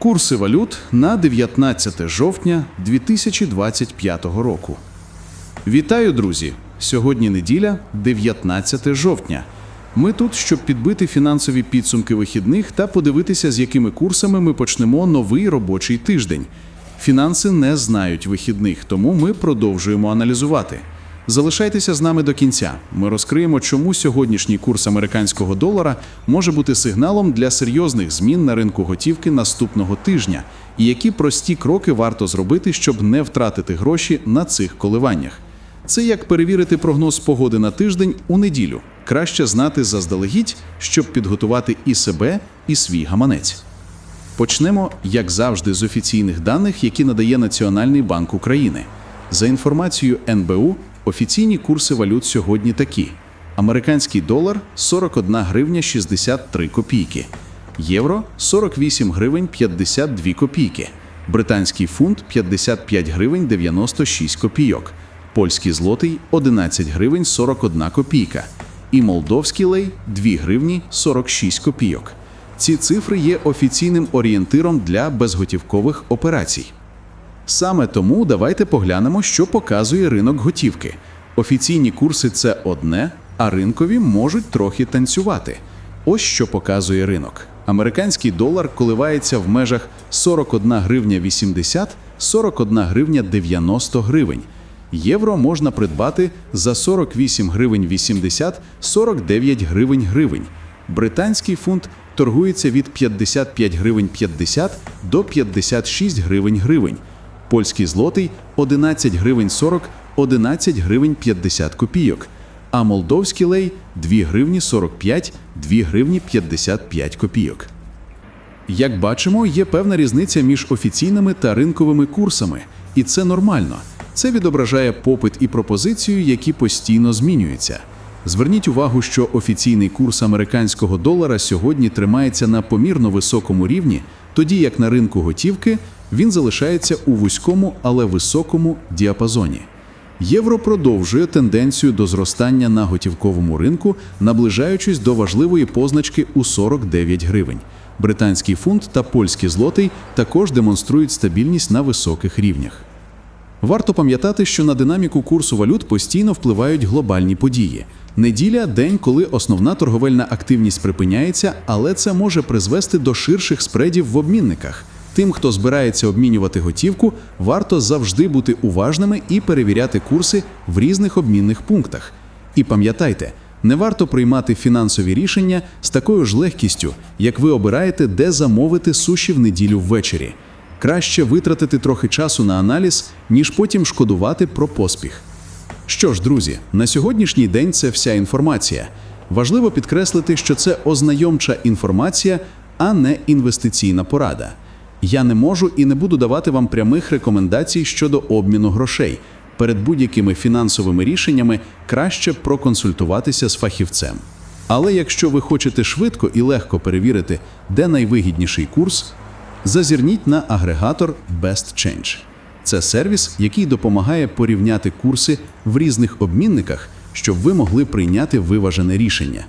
Курси валют на 19 жовтня 2025 року. Вітаю, друзі! Сьогодні неділя, 19 жовтня. Ми тут, щоб підбити фінансові підсумки вихідних та подивитися, з якими курсами ми почнемо новий робочий тиждень. Фінанси не знають вихідних, тому ми продовжуємо аналізувати. Залишайтеся з нами до кінця. Ми розкриємо, чому сьогоднішній курс американського долара може бути сигналом для серйозних змін на ринку готівки наступного тижня, і які прості кроки варто зробити, щоб не втратити гроші на цих коливаннях. Це як перевірити прогноз погоди на тиждень у неділю. Краще знати заздалегідь, щоб підготувати і себе, і свій гаманець. Почнемо, як завжди, з офіційних даних, які надає Національний банк України. За інформацією НБУ, офіційні курси валют сьогодні такі: американський долар 41 гривня 63 копійки, євро 48 гривень 52 копійки, британський фунт 55 гривень 96 копійок, польський злотий 11 гривень 41 копійка. І молдовський лей 2 гривні 46 копійок. Ці цифри є офіційним орієнтиром для безготівкових операцій. Саме тому давайте поглянемо, що показує ринок готівки. Офіційні курси це одне, а ринкові можуть трохи танцювати. Ось що показує ринок. Американський долар коливається в межах 41 гривня 80, 41 гривня 90 гривень. Євро можна придбати за 48 гривень 80, 49 гривень гривень. Британський фунт торгується від 55 гривень 50 до 56 гривень гривень. Польський злотий 11 гривень 40, 11 гривень 50 копійок. А молдовський лей 2 гривні 45, 2 гривні 55 копійок. Як бачимо, є певна різниця між офіційними та ринковими курсами, і це нормально. Це відображає попит і пропозицію, які постійно змінюються. Зверніть увагу, що офіційний курс американського долара сьогодні тримається на помірно високому рівні, тоді як на ринку готівки він залишається у вузькому, але високому діапазоні. Євро продовжує тенденцію до зростання на готівковому ринку, наближаючись до важливої позначки у 49 гривень. Британський фунт та польський злотий також демонструють стабільність на високих рівнях. Варто пам'ятати, що на динаміку курсу валют постійно впливають глобальні події. Неділя день, коли основна торговельна активність припиняється, але це може призвести до ширших спредів в обмінниках. Тим, хто збирається обмінювати готівку, варто завжди бути уважними і перевіряти курси в різних обмінних пунктах. І пам'ятайте, не варто приймати фінансові рішення з такою ж легкістю, як ви обираєте, де замовити суші в неділю ввечері. Краще витратити трохи часу на аналіз, ніж потім шкодувати про поспіх. Що ж, друзі, на сьогоднішній день це вся інформація. Важливо підкреслити, що це ознайомча інформація, а не інвестиційна порада. Я не можу і не буду давати вам прямих рекомендацій щодо обміну грошей. Перед будь-якими фінансовими рішеннями краще проконсультуватися з фахівцем. Але якщо ви хочете швидко і легко перевірити, де найвигідніший курс, зазирніть на агрегатор Best Change. Це сервіс, який допомагає порівняти курси в різних обмінниках, щоб ви могли прийняти виважене рішення.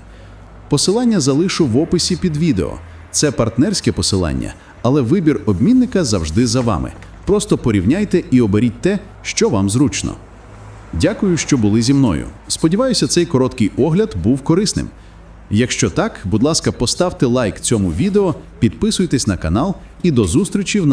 Посилання залишу в описі під відео. Це партнерське посилання, але вибір обмінника завжди за вами. Просто порівняйте і оберіть те, що вам зручно. Дякую, що були зі мною. Сподіваюся, цей короткий огляд був корисним. Якщо так, будь ласка, поставте лайк цьому відео, підписуйтесь на канал і до зустрічі в